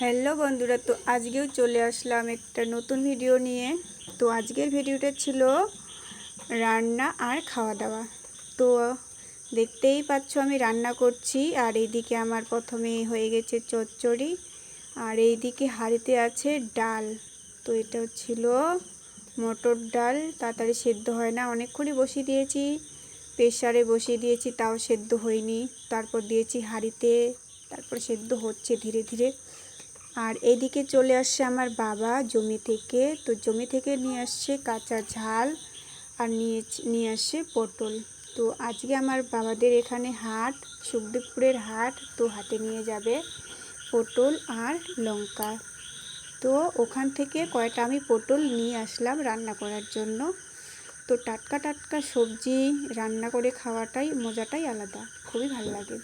Hello বন্ধুরা, তো আজকেও চলে আসলাম একটা নতুন ভিডিও নিয়ে। তো আজকের ভিডিওটা ছিল রান্না আর খাওয়া দাওয়া। তো দেখতেই পাচ্ছ আমি রান্না করছি, আর এইদিকে আমার প্রথমে হয়ে গেছে চচ্চড়ি, আর এইদিকে হাঁড়িতে আছে ডাল। তো এটা ছিল মটর ডাল, তাড়াতাড়ি সেদ্ধ হয় না। অনেকক্ষণই বসিয়ে দিয়েছি প্রেশারে বসিয়ে দিয়েছি, তাও সেদ্ধ হয়নি। তারপর দিয়েছি হাঁড়িতে, তারপর সেদ্ধ হচ্ছে ধীরে ধীরে। আর এদিকে চলে আসছে আমার বাবা জমি থেকে। তো জমি থেকে নিয়ে আসছে কাঁচা ঝাল আর নিয়ে নিয়ে আসছে পটল। তো আজকে আমার বাবাদের এখানে হাট, সুখদেবপুরের হাট। তো হাটে নিয়ে যাবে পটল আর লঙ্কা। তো ওখান থেকে কয়টা আমি পটল নিয়ে আসলাম রান্না করার জন্য। তো টাটকা টাটকা সবজি রান্না করে খাওয়াটাই, মজাটাই আলাদা। খুবই ভালো লাগে।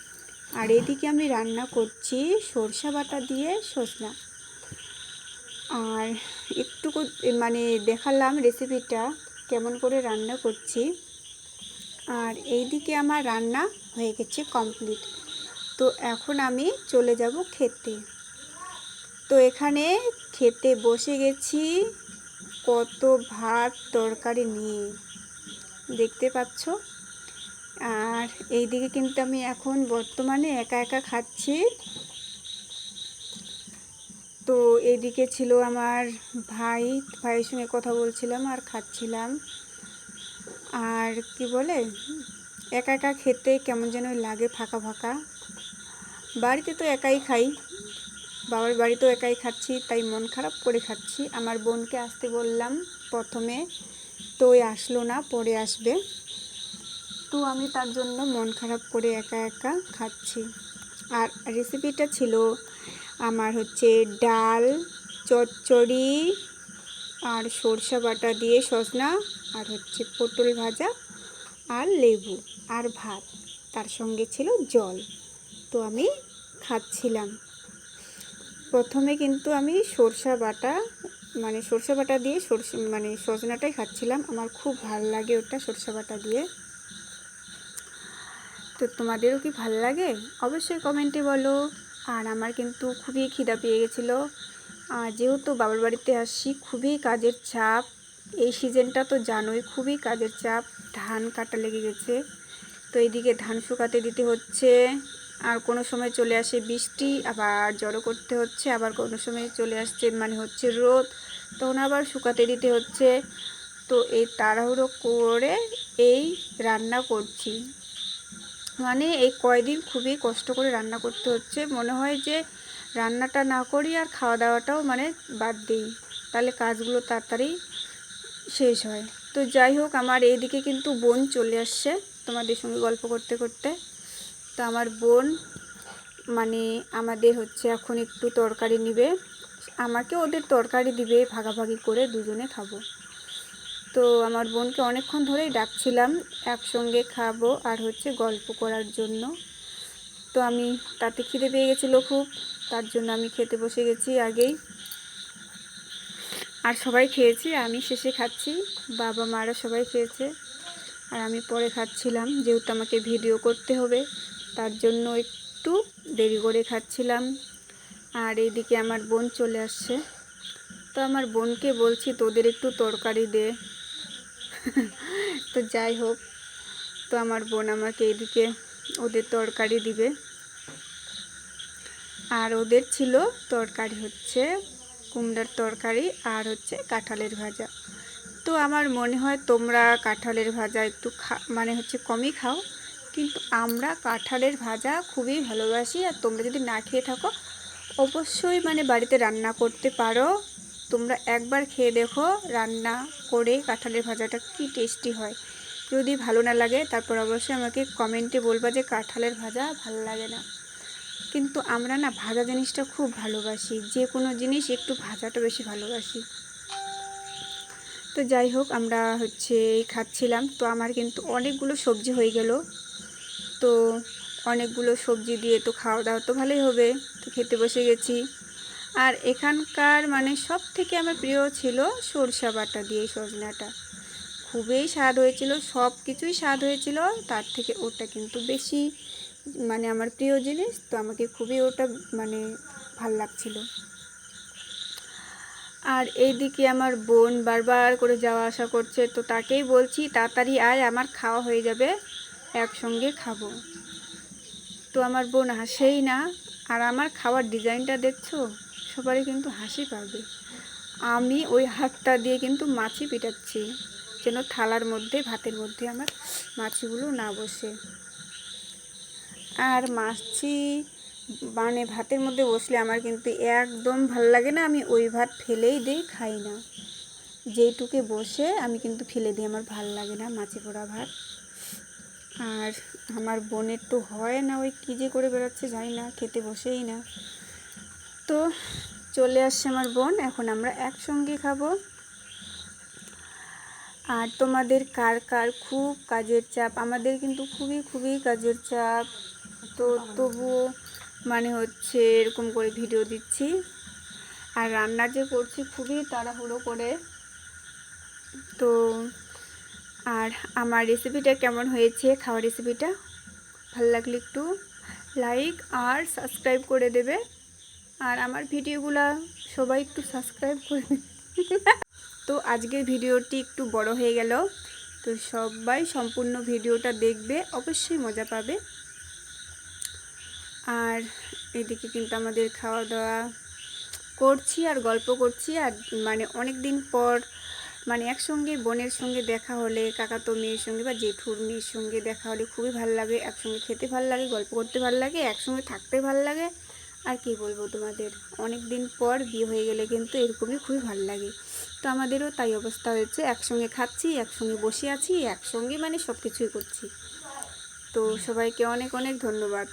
আর এদিকে আমি রান্না করছি সরষা বাটা দিয়ে সজনা। আর একটু মানে দেখালাম রেসিপিটা কেমন করে রান্না করছি। আর এইদিকে আমার রান্না হয়ে গেছে কমপ্লিট তো এখন আমি চলে যাব খেতে। তো এখানে খেতে বসে গেছি, কত ভাত তরকারি নিয়ে। দেখতে পাচ্ছ? আর এইদিকে কিন্তু আমি এখন বর্তমানে একা একা খাচ্ছি। তো এইদিকে ছিল আমার ভাই, ভাইয়ের সঙ্গে কথা বলছিলাম আর খাচ্ছিলাম। আর কি বলে, একা একা খেতে কেমন যেন লাগে ফাঁকা ফাঁকা। বাড়িতে তো একাই খাই, বাবার বাড়িতেও একাই খাচ্ছি, তাই মন খারাপ করে খাচ্ছি। আমার বোনকে আসতে বললাম প্রথমে, তো আসলো না, পরে আসবে। তো আমি তার জন্য মন খারাপ করে একা একা খাচ্ছি। আর রেসিপিটা ছিল আমার হচ্ছে ডাল, চচ্চড়ি আর সরষা বাটা দিয়ে সজনা আর হচ্ছে পটল ভাজা আর লেবু আর ভাত। তার সঙ্গে ছিল জল। তো আমি খাচ্ছিলাম। প্রথমে কিন্তু আমি সরষা বাটা মানে সরষা বাটা দিয়ে সরষে মানে সজনাটাই খাচ্ছিলাম। আমার খুব ভালো লাগে ওটা সরষা বাটা দিয়ে। তো তোমাদেরও কি ভালো লাগে? অবশ্যই কমেন্টে বলো। আর আমার কিন্তু খুবই খিদা পেয়ে গেছিল। আর যেহেতু বাবার বাড়িতে আসছি, খুবই কাজের চাপ। এই সিজনটা তো জানোই, খুবই কাজের চাপ। ধান কাটা লেগে গেছে। তো এইদিকে ধান শুকাতে দিতে হচ্ছে। আর কোনো সময় চলে আসে বৃষ্টি, আবার জড়ো করতে হচ্ছে, আবার কোনো সময় চলে আসছে মানে হচ্ছে রোদ। তখন আবার শুকাতে দিতে হচ্ছে। তো এই তাড়াহুড়ো করে এই রান্না করছি। মানে এই কয়দিন খুবই কষ্ট করে রান্না করতে হচ্ছে। মনে হয় যে রান্নাটা না করি আর খাওয়া দাওয়াটাও মানে বাদ দিই। তাহলে কাজগুলো তাড়াতাড়ি শেষ হয়। তো যাই হোক, আমার এইদিকে কিন্তু বোন চলে আসছে তোমাদের সঙ্গে গল্প করতে করতে। তো আমার বোন মানে আমাদের হচ্ছে এখন একটু তরকারি নিবে। আমাকে ওদের তরকারি দিবে, ভাগাভাগি করে দুজনে খাব। তো আমার বোনকে অনেকক্ষণ ধরেই ডাকছিলাম, একসঙ্গে খাব আর হচ্ছে গল্প করার জন্য। তো আমি তাতে খিদে পেয়ে গেছিল খুব, তার জন্য আমি খেতে বসে গেছি আগেই। আর সবাই খেয়েছি, আমি শেষে খাচ্ছি, বাবা মারা সবাই খেয়েছে। আর আমি পরে খাচ্ছিলাম, যেহেতু আমাকে ভিডিও করতে হবে, তার জন্য একটু দেরি করে খাচ্ছিলাম। আর এইদিকে আমার বোন চলে আসছে। তো আমার বোনকে বলছি, তোদের একটু তরকারি দে। তো যাই হোক, তো আমার বোন আমাকে এদিকে ওদের তরকারি দিবে। আর ওদের ছিল তরকারি হচ্ছে কুমড়ার তরকারি আর হচ্ছে কাঁঠালের ভাজা। তো আমার মনে হয় তোমরা কাঁঠালের ভাজা একটু খা মানে হচ্ছে কমই খাও, কিন্তু আমরা কাঁঠালের ভাজা খুবই ভালোবাসি। আর তোমরা যদি না খেয়ে থাকো, অবশ্যই মানে বাড়িতে রান্না করতে পারো। তোমরা একবার খেয়ে দেখো রান্না করে কাঁঠালের ভাজাটা কি টেস্টি হয়। যদি ভালো না লাগে, তারপর অবশ্যই আমাকে কমেন্টে বলবা যে কাঁঠালের ভাজা ভালো লাগে না। কিন্তু আমরা না ভাজা জিনিসটা খুব ভালোবাসি, যে কোনো জিনিস একটু ভাজাটা বেশি ভালোবাসি। তো যাই হোক, আমরা হচ্ছে খাচ্ছিলাম, তো আমার কিন্তু অনেকগুলো সবজি হয়ে গেল। তো অনেকগুলো সবজি দিয়ে তো খাওয়া দাওয়া তো ভালোই হবে, তো খেতে বসে গেছি। আর এখানকার মানে সব থেকে আমার প্রিয় ছিল সরষা বাটা দিয়ে সজনাটা। খুবই স্বাদ হয়েছিল সব কিছুই স্বাদ হয়েছিল, তার থেকে ওটা কিন্তু বেশি মানে আমার প্রিয় জিনিস, তো আমাকে খুবই ওটা মানে ভালো লাগছিল। আর এইদিকে আমার বোন বারবার করে যাওয়া আসা করছে, তো তাকেই বলছি, তাড়াতাড়ি আয়, আমার খাওয়া হয়ে যাবে, একসঙ্গে খাব। তো আমার বোন হাসেই না, আর আমার খাওয়ার ডিজাইনটা দেখছ? সবারই কিন্তু হাসি পাবে। আমি ওই হাতটা দিয়ে কিন্তু মাছি পিটাচ্ছি, যেন থালার মধ্যে, ভাতের মধ্যে আমার মাছিগুলো না বসে। আর মাছি মানে ভাতের মধ্যে বসলে আমার কিন্তু একদম ভালো লাগে না, আমি ওই ভাত ফেলেই দিই, খাই না। যেইটুকে বসে, আমি কিন্তু ফেলে দিই, আমার ভালো লাগে না মাছি পোড়া ভাত। আর আমার বোনের তো হয় না, ওই কী যে করে বেরোচ্ছে জানি না, খেতে বসেই না। তো চলে আসছে আমার বোন, এখন আমরা একসঙ্গে খাব। আর তোমাদের কার কার খুব কাজের চাপ? আমাদের কিন্তু খুবই খুবই কাজের চাপ। তো তবুও মানে হচ্ছে এরকম করে ভিডিও দিচ্ছি। আর রান্না যে করছি খুবই তাড়াহুড়ো করে। তো আর আমার রেসিপিটা কেমন হয়েছে খাওয়ার রেসিপিটা ভালো লাগলে একটু লাইক আর সাবস্ক্রাইব করে দেবে। আর আমার ভিডিওগুলা সবাই একটু সাবস্ক্রাইব করে তো আজকের ভিডিওটি একটু বড় হয়ে গেল। তো সবাই সম্পূর্ণ ভিডিওটা দেখবে, অবশ্যই মজা পাবে। আর এদিকে কিন্তু আমাদের খাওয়া দাওয়া করছি আর গল্প করছি। আর মানে অনেক দিন পর মানে একসঙ্গে বোনের সঙ্গে দেখা হলে, কাকাতো মেয়ের সঙ্গে বা জেঠুর মেয়ের সঙ্গে দেখা হলে খুবই ভালো লাগে। একসঙ্গে খেতে ভালো লাগে, গল্প করতে ভালো লাগে, একসঙ্গে থাকতে ভালো লাগে। আর কি বলব তোমাদের? অনেক দিন পর বিয়ে হয়ে গেলে কিন্তু এরকমই খুবই ভালো লাগে। তো আমাদেরও তাই অবস্থা হয়েছে। একসঙ্গে খাচ্ছি, একসঙ্গে বসে আছি, একসঙ্গে মানে সব কিছুই করছি। তো সবাইকে অনেক অনেক ধন্যবাদ।